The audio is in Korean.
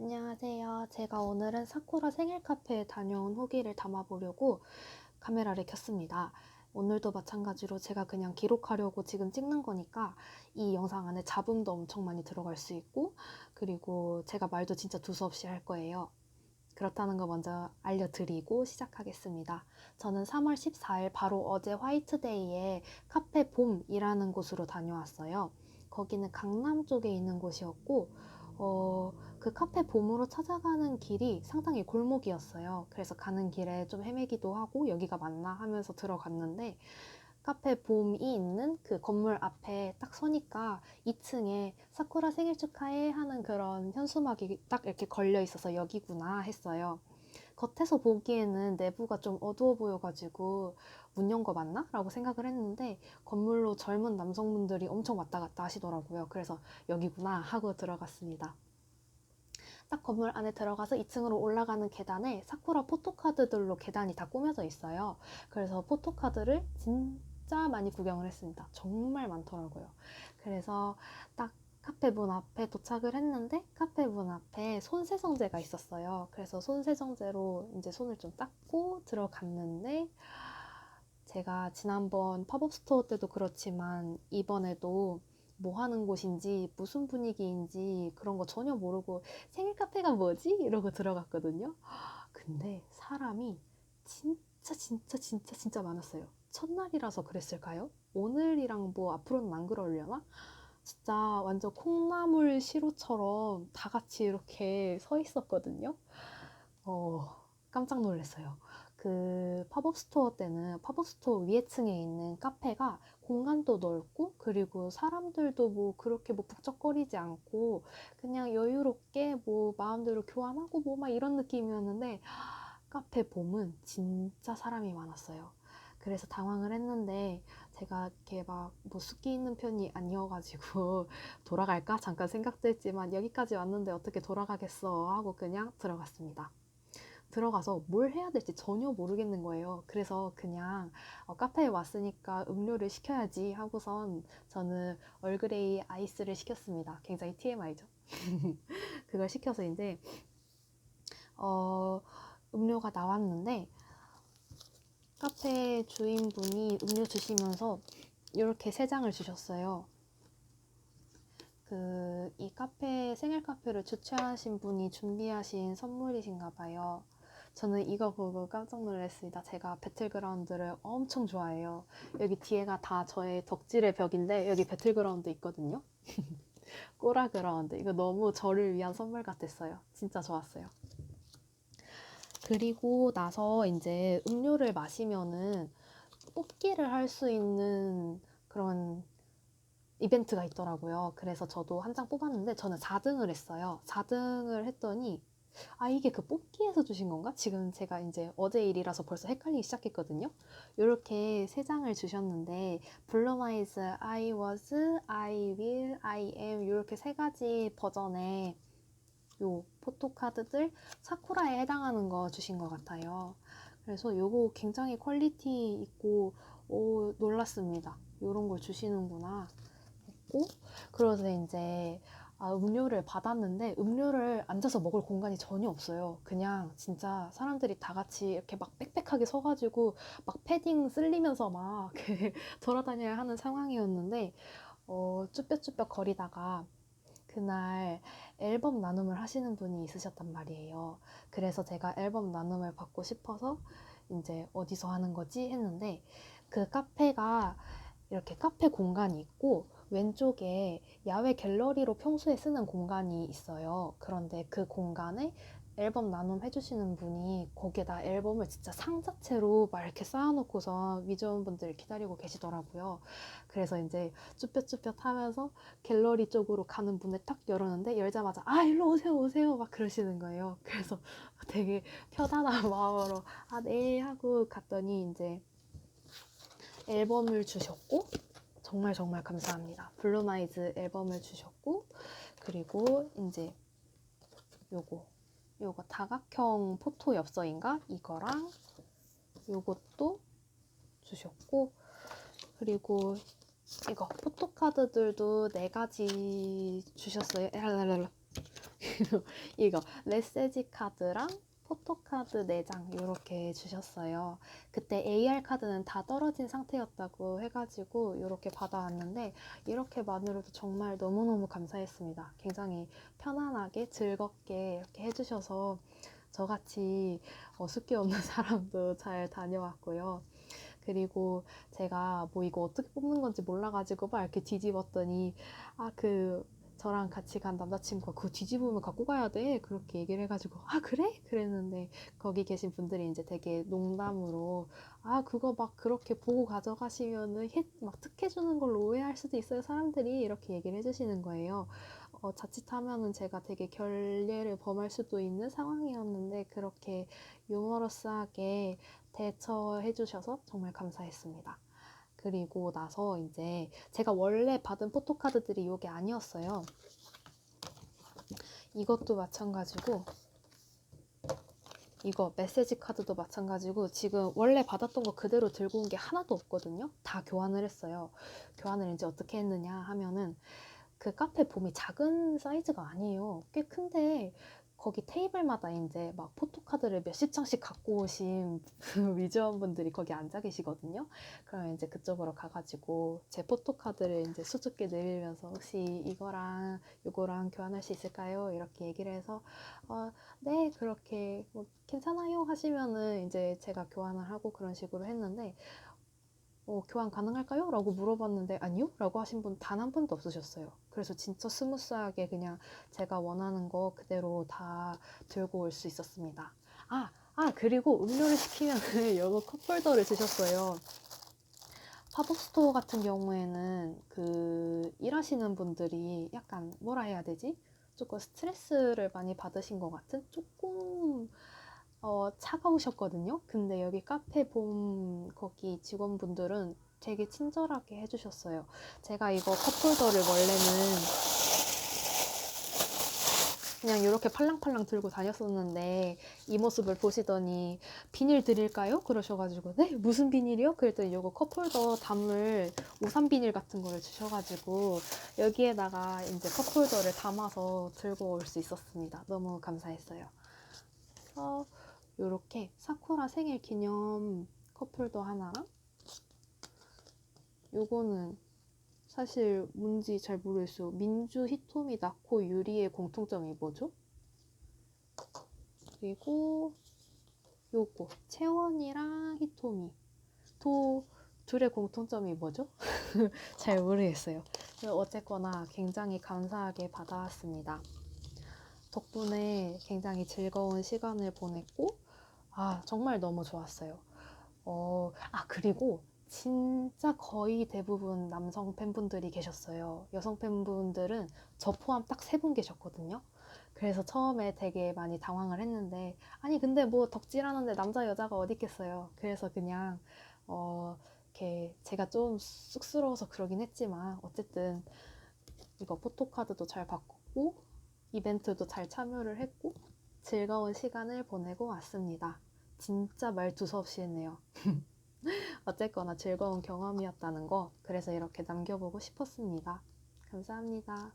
안녕하세요. 제가 오늘은 사쿠라 생일 카페에 다녀온 후기를 담아보려고 카메라를 켰습니다. 오늘도 마찬가지로 제가 그냥 기록하려고 지금 찍는 거니까 이 영상 안에 잡음도 엄청 많이 들어갈 수 있고 그리고 제가 말도 진짜 두서없이 할 거예요. 그렇다는 거 먼저 알려드리고 시작하겠습니다. 저는 3월 14일 바로 어제 화이트데이에 카페 봄이라는 곳으로 다녀왔어요. 거기는 강남 쪽에 있는 곳이었고 어, 그 카페 봄으로 찾아가는 길이 상당히 골목이었어요. 그래서 가는 길에 좀 헤매기도 하고 여기가 맞나 하면서 들어갔는데 카페 봄이 있는 그 건물 앞에 딱 서니까 2층에 사쿠라 생일 축하해 하는 그런 현수막이 딱 이렇게 걸려 있어서 여기구나 했어요. 겉에서 보기에는 내부가 좀 어두워 보여가지고 문 연 거 맞나? 라고 생각을 했는데 건물로 젊은 남성분들이 엄청 왔다 갔다 하시더라고요. 그래서 여기구나 하고 들어갔습니다. 딱 건물 안에 들어가서 2층으로 올라가는 계단에 사쿠라 포토카드들로 계단이 다 꾸며져 있어요. 그래서 포토카드를 진짜 많이 구경을 했습니다. 정말 많더라고요. 그래서 딱 카페 문 앞에 도착을 했는데 카페 문 앞에 손세정제가 있었어요. 그래서 손세정제로 이제 손을 좀 닦고 들어갔는데 제가 지난번 팝업 스토어 때도 그렇지만 이번에도 뭐 하는 곳인지 무슨 분위기인지 그런 거 전혀 모르고 생일 카페가 뭐지? 이러고 들어갔거든요. 근데 사람이 진짜 진짜 진짜 진짜 많았어요. 첫날이라서 그랬을까요? 오늘이랑 뭐 앞으로는 안 그러려나? 진짜 완전 콩나물 시루처럼 다 같이 이렇게 서 있었거든요. 어, 깜짝 놀랐어요. 그 팝업 스토어 때는 팝업 스토어 위에 층에 있는 카페가 공간도 넓고 그리고 사람들도 뭐 그렇게 뭐 북적거리지 않고 그냥 여유롭게 뭐 마음대로 교환하고 뭐 막 이런 느낌이었는데 카페 봄은 진짜 사람이 많았어요. 그래서 당황을 했는데 제가 이렇게 막뭐 숫기 있는 편이 아니어가지고 돌아갈까 잠깐 생각도 했지만 여기까지 왔는데 어떻게 돌아가겠어 하고 그냥 들어갔습니다. 들어가서 뭘 해야 될지 전혀 모르겠는 거예요. 그래서 그냥 어, 카페에 왔으니까 음료를 시켜야지 하고선 저는 얼그레이 아이스를 시켰습니다. 굉장히 TMI죠. 그걸 시켜서 이제 어, 음료가 나왔는데 카페 주인분이 음료 주시면서 이렇게 세 장을 주셨어요. 그, 이 카페, 생일 카페를 주최하신 분이 준비하신 선물이신가 봐요. 저는 이거 보고 깜짝 놀랐습니다. 제가 배틀그라운드를 엄청 좋아해요. 여기 뒤에가 다 저의 덕질의 벽인데, 여기 배틀그라운드 있거든요. 꼬라그라운드. 이거 너무 저를 위한 선물 같았어요. 진짜 좋았어요. 그리고 나서 이제 음료를 마시면은 뽑기를 할 수 있는 그런 이벤트가 있더라고요. 그래서 저도 한 장 뽑았는데 저는 4등을 했어요. 4등을 했더니 아 이게 그 뽑기에서 주신 건가? 지금 제가 이제 어제 일이라서 벌써 헷갈리기 시작했거든요. 이렇게 세 장을 주셨는데 블루마이즈, I was, I will, I am 이렇게 세 가지 버전의 요 포토카드들 사쿠라에 해당하는 거 주신 것 같아요. 그래서 요거 굉장히 퀄리티 있고 오, 놀랐습니다. 요런 걸 주시는구나 했고 그래서 이제 아, 음료를 받았는데 음료를 앉아서 먹을 공간이 전혀 없어요. 그냥 진짜 사람들이 다 같이 이렇게 막 빽빽하게 서가지고 막 패딩 쓸리면서 막 돌아다녀야 하는 상황이었는데 어, 쭈뼛쭈뼛 거리다가 그날 앨범 나눔을 하시는 분이 있으셨단 말이에요. 그래서 제가 앨범 나눔을 받고 싶어서 이제 어디서 하는 거지 했는데 그 카페가 이렇게 카페 공간이 있고 왼쪽에 야외 갤러리로 평소에 쓰는 공간이 있어요. 그런데 그 공간에 앨범 나눔 해주시는 분이 거기에다 앨범을 진짜 상자채로 막 이렇게 쌓아놓고서 미전분들 기다리고 계시더라고요. 그래서 이제 쭈뼛쭈뼛 하면서 갤러리 쪽으로 가는 문을 딱 열었는데 열자마자 아 일로 오세요 오세요 막 그러시는 거예요. 그래서 되게 편안한 마음으로 아 네 하고 갔더니 이제 앨범을 주셨고 정말 정말 감사합니다. 블루마이즈 앨범을 주셨고 그리고 이제 요거 요거 다각형 포토 엽서인가 이거랑 요것도 주셨고 그리고 이거 포토카드들도 네 가지 주셨어요. 이거 메시지 카드랑 포토카드 4장 이렇게 주셨어요. 그때 AR 카드는 다 떨어진 상태였다고 해가지고 이렇게 받아왔는데 이렇게만으로도 정말 너무너무 감사했습니다. 굉장히 편안하게 즐겁게 이렇게 해주셔서 저같이 어숙기 없는 사람도 잘 다녀왔고요. 그리고 제가 뭐 이거 어떻게 뽑는 건지 몰라가지고 막 이렇게 뒤집었더니 아그 저랑 같이 간 남자친구가 그거 뒤집으면 갖고 가야 돼 그렇게 얘기를 해가지고 아 그래? 그랬는데 거기 계신 분들이 이제 되게 농담으로 아 그거 막 그렇게 보고 가져가시면은 해- 막 특혜주는 걸로 오해할 수도 있어요 사람들이 이렇게 얘기를 해주시는 거예요 어, 자칫하면은 제가 되게 결례를 범할 수도 있는 상황이었는데 그렇게 유머러스하게 대처해 주셔서 정말 감사했습니다. 그리고 나서 이제 제가 원래 받은 포토카드들이 이게 아니었어요. 이것도 마찬가지고 이거 메시지 카드도 마찬가지고 지금 원래 받았던 거 그대로 들고 온 게 하나도 없거든요. 다 교환을 했어요. 교환을 이제 어떻게 했느냐 하면은 그 카페 봄이 작은 사이즈가 아니에요. 꽤 큰데 거기 테이블마다 이제 막 포토카드를 몇십 장씩 갖고 오신 위즈원분들이 거기 앉아 계시거든요. 그러면 이제 그쪽으로 가가지고 제 포토카드를 이제 수줍게 내밀면서 혹시 이거랑 이거랑 교환할 수 있을까요? 이렇게 얘기를 해서 어, 네 그렇게 뭐 괜찮아요 하시면은 이제 제가 교환을 하고 그런 식으로 했는데 어, 교환 가능할까요? 라고 물어봤는데 아니요? 라고 하신 분 단 한 분도 없으셨어요. 그래서 진짜 스무스하게 그냥 제가 원하는 거 그대로 다 들고 올 수 있었습니다. 아, 아, 그리고 음료를 시키면 이거 컵홀더를 주셨어요. 팝업 스토어 같은 경우에는 그 일하시는 분들이 약간 뭐라 해야 되지? 조금 스트레스를 많이 받으신 것 같은 조금 어, 차가우셨거든요. 근데 여기 카페 봄 거기 직원분들은 되게 친절하게 해주셨어요. 제가 이거 컵홀더를 원래는 그냥 이렇게 팔랑팔랑 들고 다녔었는데 이 모습을 보시더니 비닐 드릴까요? 그러셔가지고 네 무슨 비닐이요? 그랬더니 이거 컵홀더 담을 우산 비닐 같은 거를 주셔가지고 여기에다가 이제 컵홀더를 담아서 들고 올 수 있었습니다. 너무 감사했어요. 그 요렇게 사쿠라 생일 기념 컵홀더 하나랑 요거는 사실 뭔지 잘 모르겠어요. 민주 히토미 나코 유리의 공통점이 뭐죠? 그리고 요거 채원이랑 히토미 도 둘의 공통점이 뭐죠? 잘 모르겠어요. 어쨌거나 굉장히 감사하게 받아왔습니다. 덕분에 굉장히 즐거운 시간을 보냈고 아, 정말 너무 좋았어요. 어, 아, 그리고 진짜 거의 대부분 남성 팬분들이 계셨어요. 여성 팬분들은 저 포함 딱 세 분 계셨거든요. 그래서 처음에 되게 많이 당황을 했는데, 아니, 근데 뭐 덕질하는데 남자, 여자가 어디 있겠어요. 그래서 그냥, 어, 이렇게 제가 좀 쑥스러워서 그러긴 했지만, 어쨌든 이거 포토카드도 잘 바꿨고, 이벤트도 잘 참여를 했고, 즐거운 시간을 보내고 왔습니다. 진짜 말 두서없이 했네요. 어쨌거나 즐거운 경험이었다는 거, 그래서 이렇게 남겨보고 싶었습니다. 감사합니다.